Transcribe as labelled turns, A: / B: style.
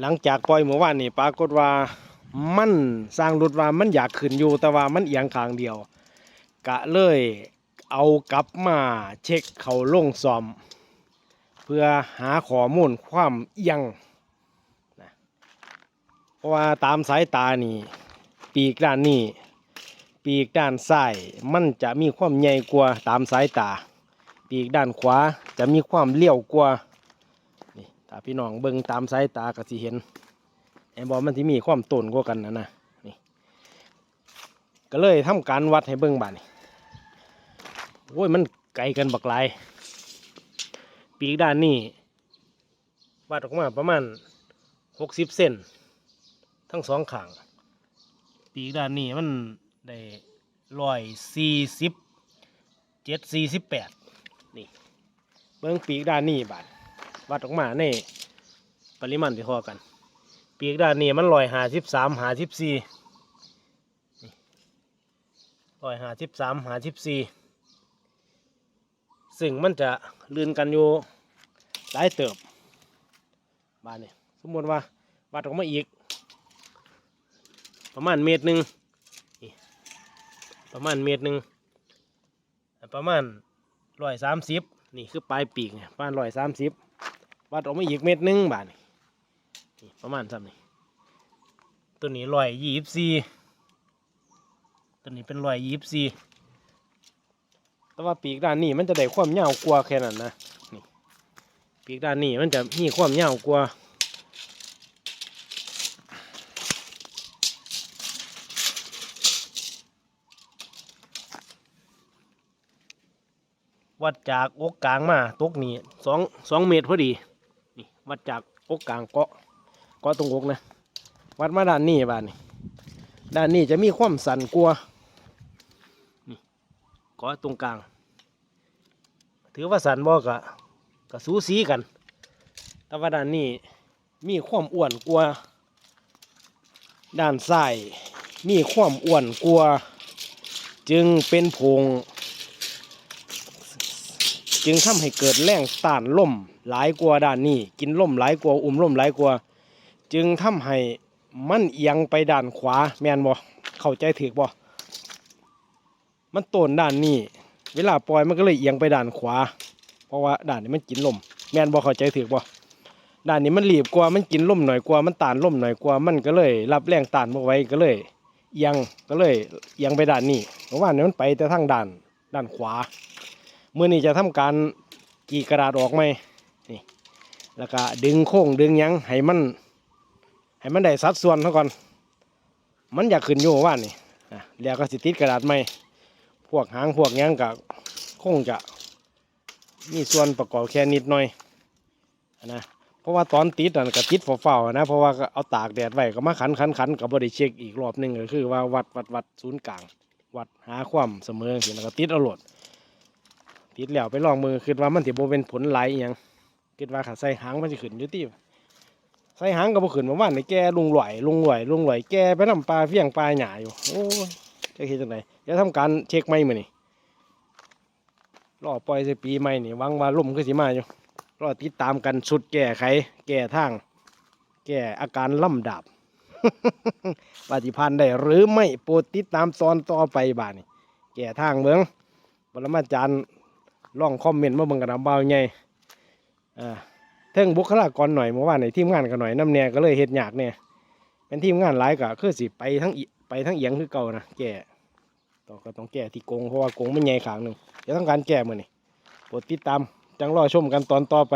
A: หลังจากปล่อยเมื่อวานนี่ปรากฏว่ามันสร้างรถว่ามันอยากขึ้นอยู่แต่ว่ามันเอียงข้างเดียว กะเลยเอากลับมาเช็คเขาลงซ่อม เพื่อหาข้อมูลความเอียงนะเพราะว่าตามสายตานี่ ปีกด้านนี้ ปีกด้านซ้ายมันจะมีความใหญ่กว่าตามสายตา ปีกด้านขวาจะมีความเลี้ยวกว่า ถ้าพี่น้องเบิ่งตามสายตาก็สิเห็นไอ้บอมันสิมีความต้นกว่ากันนะนะนี่ก็เลยทำการวัดให้เบิ่งบาดนี่โอ้ยมันไกลกันบักหลายปีกด้านนี้วัดออกมาประมาณหกสิบเซนทั้งสองข้างปีกด้านนี้มันได้ร้อยสี่สิบเจ็ดสี่สิบแปดนี่เบื้องปีกด้านนี้บาด วัดออกมาในปริมาณที่พอกัน ปีกด้านนี้มันร้อยหาสิบสามหาสิบสี่ร้อยหาสิบสามหาสิบสี่ซึ่งมันจะลื่นกันอยู่หลายเติบบานนี้สมมติว่าวัดออกมาอีก ประมาณเมตรหนึ่งประมาณเมตรหนึ่งประมาณร้อยสามสิบนี่คือปลายปีกเนี่ยประมาณร้อยสามสิบ วัดออกมาอีกเมตรหนึ่งบาทนี่ประมาณซ้ำนี่ตัวนี้ร้อยยี่สิบสี่ตัวนี้เป็นร้อยยี่สิบสี่แต่ว่าปีกด้านนี้มันจะได้ความยาวกว่าแค่นั้นนะนี่ปีกด้านนี้มันจะมีความยาวกว่าวัดจากอกกลางมาตกนี่สองสองเมตรพอดี วัดจากอกกลางเกาะเกาะตรงอกนะ วัดมาด้านนี้บ้านนี่ด้านนี้จะมีความสั่นกลัวนี่เกาะตรงกลาง ถือว่าสันบ่กะกะสูสีกัน แต่ว่าด้านนี้มีความอ้วนกว่าด้านซ้ายมีความอ้วนกว่าจึงเป็นพง จึงทำให้เกิดแรงต้านล่มหลายกว่าด้านนี้ กินล่มหลายกว่าอุ้มล่มหลายกว่าจึงทำให้มันเอียงไปด้านขวาแมนบ่เข้าใจถูกบ่มันโตนด้านนี้ เวลาปล่อยมันก็เลยเอียงไปด้านขวา เพราะว่าด้านนี้มันกินลมแมนบ่เข้าใจถูกบ่ด้านนี้มันรีบกว่ามันกินลมหน่อยกว่ามันต้านลมหน่อยกว่ามันก็เลย รับแรงต้านบ่ไว้ก็เลยเอียงก็เลยเอียงไปด้านนี้เพราะว่านี่มันไปแต่ทางด้านด้านขวา มื่อนี้จะทำการกรีกระดาษออกไหมนี่แล้วก็ดึงโค้งดึงยังให้มันให้มันได้สัดส่วนเท่าก่อน มันอยากขึ้นอยู่ว่านี่แล้วก็สิติดกระดาษไหมพวกหางพวกยังก็คงจะมีส่วนประกอบแค่นิดหน่อยนะเพราะว่าตอนติดนั่นก็ติดเฝ้าๆนะเพราะว่าเอาตากแดดไว้ก็มาขันขันขันกับบริเช็คอีกรอบหนึ่งก็คือว่าวัดวัดวัดศูนย์กลาง วัดหาความเสมอเห็นแล้วก็ติดเอาหลด ติดแล้วไปลองมือคิดว่ามันถือโบเป็นผลไหลายอหยังคิดว่าขาใส่หางมันจะขึ้นอยู่ที่ใส่หางก็บ่ขึ้นเมื่านในแกลุงหลอยลุงหลอยลุงหลอยแกไปนำปลาเฟี้ยงปลาหยาอยู่โอ้จะคิดจังไดจะทำการเช็คไม่มื้อนี่รอปล่อยใส่ปีใหม่นี่หวังว่าลมคือสิมาอยู่รอติดตามกันสุดแก้ไขแก้ทางแก้อาการล่ำดาบปฏิพันธ์ได้หรือไม่โปรดติดตามตอนต่อไปบ้านี่แก้ทางเมืองปรมาจารย์ ลองคอมเมนต์มาบังกระดอาเบาไงอ่าเทิงบุคลากรหน่อยเมื่อวานในทีมงานกันหน่อยน้ำเนี่ยก็เลยเห็ดยากเนี่ยเป็นทีมงานหลายกะคือสิไปทั้งไปทั้งเอียงคือเก่านะแก่ต่อก็ต้องแก่ที่กงเพราะว่ากงมันใหญ่ขางหนึ่งจะต้องการแก้มือนี่โปรดติดตามจังรอชมกันตอนต่อไป